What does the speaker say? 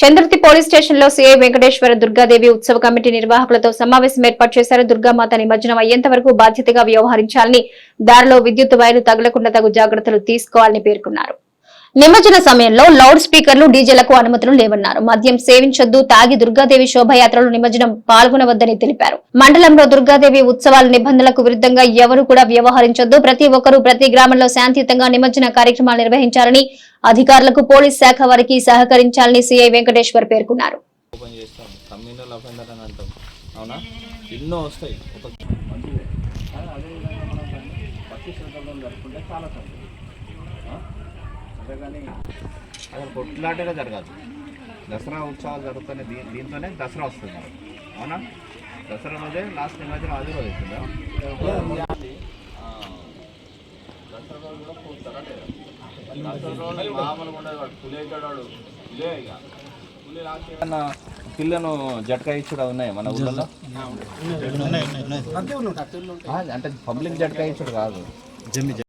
చంద్రతి police స్టేషన్లో CI Venkateswara Durgadevi ఉత్సవ committee నిర్వాహకులతో సమావేశం ఏర్పాటు చేశారు. దుర్గామాత నిమజ్జనం అయ్యేంత వరకు బాధ్యతగా వ్యవహరించాలని దారిలో విద్యుత్ వైర్లు తగలకుండా తగు జాగ్రత్తలు తీసుకోవాలని పేర్కొన్నారు. నిమజ్జన సమయంలో లౌడ్ స్పీకర్లు డీజేలకు అనుమతులు లేవన్నారు. మద్యం సేవించొద్దు తాగి దుర్గాదేవి శోభయాత్రలో నిమజ్జనం పాల్గొనవద్దని తెలిపారు. మండలంలో దుర్గాదేవి ఉత్సవాల నిబంధనలకు విరుద్ధంగా ఎవరు కూడా వ్యవహరించొద్దు. ప్రతి ఒక్కరూ ప్రతి గ్రామంలో శాంతియుతంగా నిమజ్జన కార్యక్రమాలు నిర్వహించాలని అధికారులకు పోలీస్ శాఖ వారికి సహకరించాలని సీఐ వెంకటేశ్వర్ పేర్కొన్నారు. చాలా? అంతేగాని అసలు కొట్లాటగా జరగదు. దసరా ఉత్సవాలు జరుగుతున్నాయి దీ దీంతోనే దసరా వస్తుంది మనకు. అవునా? దసరా రోజే లాస్ట్ నిమజ్జనం అదే రోజు అవుతుందా దసరా రోజు కూడా పోతారా లేదా దసరా రోజు మామూలుగా ఉండదు వాడు పులేటాడు వాడు పులే ఇక పులి లాస్ట్ ఏమన్నా పిల్లను జట్కా ఇచ్చుడు ఉన్నాయి మన ఊళ్ళలో ఆ, అంటే పబ్లిక్ జట్కా ఇచ్చుడు కాదు.